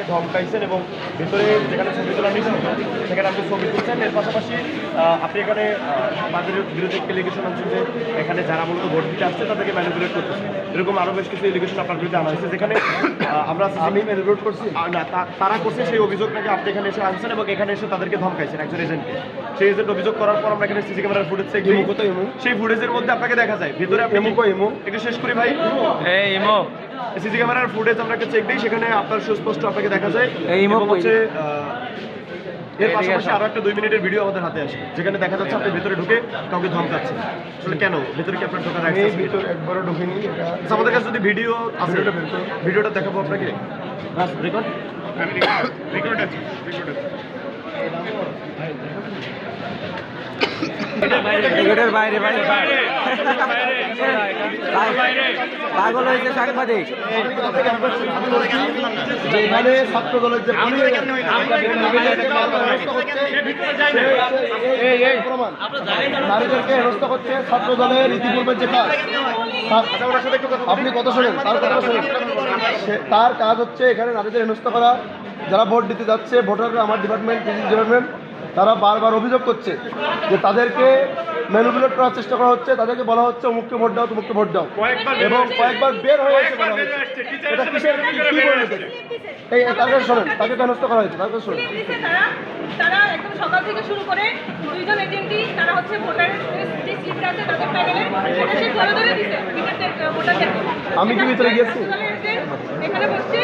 আমাকে ধমকাইছেন এবং ভিতরে যেখানে ছবি তোলা নিষিদ্ধ সেখানে আপনি ছবি তুলছেন। এর পাশাপাশি আপনি এখানে তাদের বিরুদ্ধে এলিগেশন আনছেন যে এখানে যারা মূলত ভোট দিতে আসছে তাদেরকে ম্যানিপুলেট করতেছে। এরকম আরও বেশ কিছু এলিগেশন আপনার বিরুদ্ধে আনা হয়েছে যেখানে আমরা আমি ম্যানিপুলেট করছি। না তারা করছে সেই অভিযোগ নাকি আপনি এখানে এসে আনছেন এবং এখানে এসে তাদেরকে ধমকাইছেন একজন এজেন্টকে সেই এজেন্ট অভিযোগ করার পর আমরা এখানে সিসি ক্যামেরার ফুটেজ চেক ইমো সেই ফুটেজের মধ্যে আপনাকে দেখা যায়। ভিতরে আপনি? একটু শেষ করি ভাই। এই ইমো। সিসি ক্যামেরার ফুটেজ আমরা একটা চেক দিই সেখানে আপনার সুস্পষ্ট আপনাকে দেখা যায়। এই এবং হচ্ছে এর পাশাপাশি। আরও একটা দুই মিনিটের ভিডিও আমাদের হাতে আসে যেখানে দেখা যাচ্ছে আপনি ভিতরে ঢুকে কাউকে ধমকাচ্ছেন আসলে কেন? ভিতরে কি আপনার ঢোকার রাইটস আছে? ভিতর একবারও ঢুকিনি এটা আচ্ছা, আমাদের কাছে যদি ভিডিও আছে ভিডিওটা বের করুন। ভিডিওটা দেখাবো আপনাকে। রেকর্ড গেটের বাইরে বাইরে। পাগল হয়েছে সাংবাদিক। যে ছাত্র দলের নারীদেরকে হেনস্থা করছে। ছাত্র দলের যে কাজ। আপনি কত শোনেন? তার কথা শোনেন। তার কাজ হচ্ছে এখানে নারীদের হেনস্থা করা। যারা ভোট দিতে যাচ্ছে ভোটাররা আমার ডিপার্টমেন্ট ডিপার্টমেন্ট তারা বারবার অভিযোগ করছে যে তাদেরকে ম্যানুপুলেট করার চেষ্টা করা হচ্ছে তাদেরকে বলা হচ্ছে অমুককে ভোট দাও তুমুককে ভোট দাও। এবং কয়েকবার বের হয়ে এসে বলা এটা কিসের কি কি এই তাকে শোনেন তাকে হেনস্থা করা হয়েছে তাকে শোনেন। তারা তারা একদম সকাল থেকে শুরু করে দুইজন এজেন্টই তারা হচ্ছে ভোটারের যে স্লিপটা আছে তাদের প্যানেলে সেটা সে ধরে ধরে দিচ্ছে ভোটারদের আমি কি ভিতরে গিয়েছি? এখানে বসছে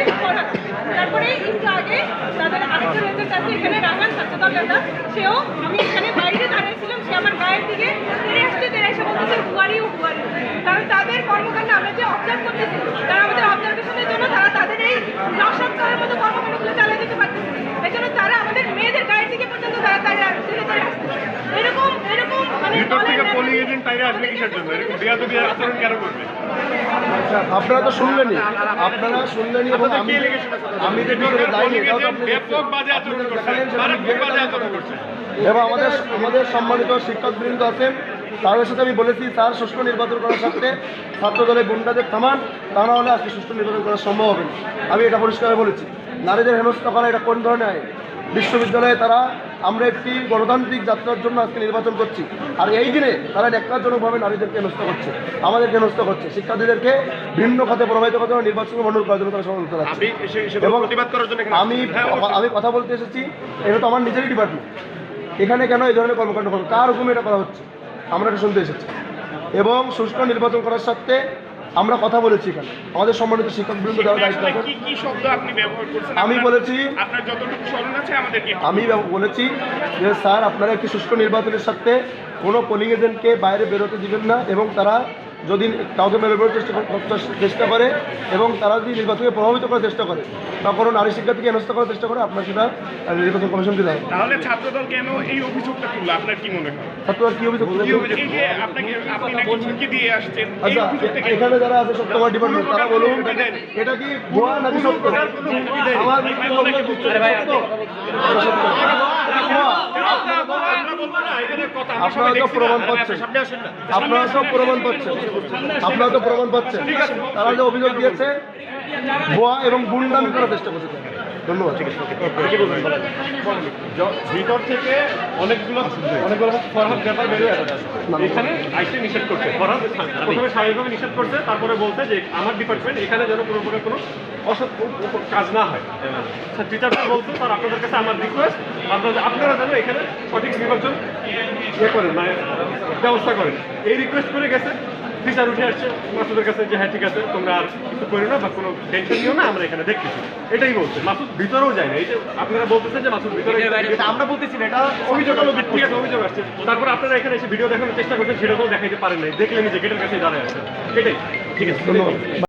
তারপরে একটু আগে তাদের আরেকজন এজেন্ট আছে এখানে রাখান ছাত্রদল সেও আমি এখানে বাইরে দাঁড়িয়েছিলাম সে আমার গায়ের দিকে তেরে আসছে, তেরে এসে বলতেছে হুয়ারি ও হুয়ারি কারণ তাদের কর্মকাণ্ড আমরা যে অবজার্ভ করতেছি, তারা আমাদের অবজারভেশনের জন্য তারা তাদের এই নশাত্তরের মতো কর্মকাণ্ডগুলো চালিয়ে যেতে পারতেছে এই জন্য তারা আমাদের মেয়েদের গায়ের দিকে পর্যন্ত তারা তারা ধীরে ধীরে আসছে এরকম এরকম মানে দলের আচ্ছা, আপনারা তো শুনলেনই। আপনারা শুনলেনই এবং আমি যে ভিতরে। এবং আমাদের আমাদের সম্মানিত শিক্ষকবৃন্দ আছেন। তাদের সাথে আমি বলেছি তার সুষ্ঠু নির্বাচন করার সাথে ছাত্র দলের গুন্ডাদের থামান তা না হলে আজকে সুষ্ঠু নির্বাচন করা সম্ভব হবে না। আমি এটা পরিষ্কার বলেছি। নারীদের হেনস্থা করা এটা কোন ধরনের আইন? বিশ্ববিদ্যালয়ে তারা আমরা একটি গণতান্ত্রিক যাত্রার জন্য আজকে নির্বাচন করছি। আর এই দিনে তারা ন্যাক্কারজনকভাবে নারীদেরকে নষ্ট করছে আমাদেরকে নষ্ট করছে। শিক্ষার্থীদেরকে ভিন্ন খাতে প্রভাবিত করার জন্য নির্বাচন মন্ডল করার জন্য তারা সমালোচনা এবং আমি। হ্যাঁ। আমি কথা বলতে এসেছি এটা তো আমার নিজেরই ডিপার্টমেন্ট এখানে কেন এই ধরনের কর্মকাণ্ড কার? হুকুমে এটা করা হচ্ছে? আমরা এটা শুনতে এসেছি। এবং সুষ্ঠু নির্বাচন করার সাথে আমরা কথা বলেছি এখানে। আমাদের সম্মানিত শিক্ষক বৃন্দ যারা দায়িত্ব করছেন? আমি বলেছি আছে আমি বলেছি যে স্যার আপনারা একটি সুষ্ঠু নির্বাচনের সাথে কোনো পোলিং এজেন্টকে বাইরে বেরোতে দিবেন না এবং তারা যদি কাউকে বেরোবার চেষ্টা চেষ্টা করে এবং তারা যদি নির্বাচনকে প্রভাবিত করার চেষ্টা করে বা কোনো নারী শিক্ষার্থীকে হেনস্থা করার চেষ্টা করে আপনার সেটা নির্বাচন কমিশনকে দেয় তাহলে ছাত্রদল কেন এই অভিযোগটা তুললো? আপনার কি মনে হয়? ছাত্ররা কি অভিযোগ আচ্ছা এখানে যারা আছে তোমার ডিপার্টমেন্ট তারা বলুন এটা কি ভুয়া নাকি সত্য? আমার সত্য? এটা সত্য। এটা ভুয়া। আপনারা তো প্রমাণ পাচ্ছেন। আপনারা সব প্রমাণ পাচ্ছেন। আপনারা তো প্রমাণ পাচ্ছেন। তারা যে অভিযোগ দিয়েছে ভুয়া এবং গুন্ডামি করার চেষ্টা করছে। ধন্যবাদ ভিতর থেকে অনেকগুলো অনেকগুলো ফরহাদ ব্যাপার বেরিয়ে আসে। এখানে আইসি নিষেধ করছে। ফরহাদ প্রথমে স্বাভাবিকভাবে নিষেধ করছে। তারপরে বলতে যে আমার ডিপার্টমেন্ট এখানে যেন কোনো প্রকার কোনো অসৎ কাজ না হয়। স্যার টিচাররা বলছে স্যার আপনাদের কাছে আমার রিকোয়েস্ট আপনারা আপনারা যেন এখানে সঠিক নির্বাচন ইয়ে করেন মানে ব্যবস্থা করেন। এই রিকোয়েস্ট করে গেছে। টিচার উঠে আসছে। মাসুদের কাছে যে হ্যাঁ ঠিক আছে তোমরা আর কিছু করি না বা কোনো টেনশন নিও না আমরা এখানে দেখতেছি। এটাই বলছে। মাসুদ ভিতরেও যায় না। এই যে আপনারা বলতেছেন যে মাসুদ ভিতরে আমরা বলতেছি না এটা অভিযোগ ঠিক আছে অভিযোগ আসছে। তারপর আপনারা এখানে এসে ভিডিও দেখানোর চেষ্টা করছেন সেটাও দেখাইতে পারেন নাই। দেখলেন যে গেটের কাছে দাঁড়ায় আছে। এটাই। ঠিক আছে ধন্যবাদ।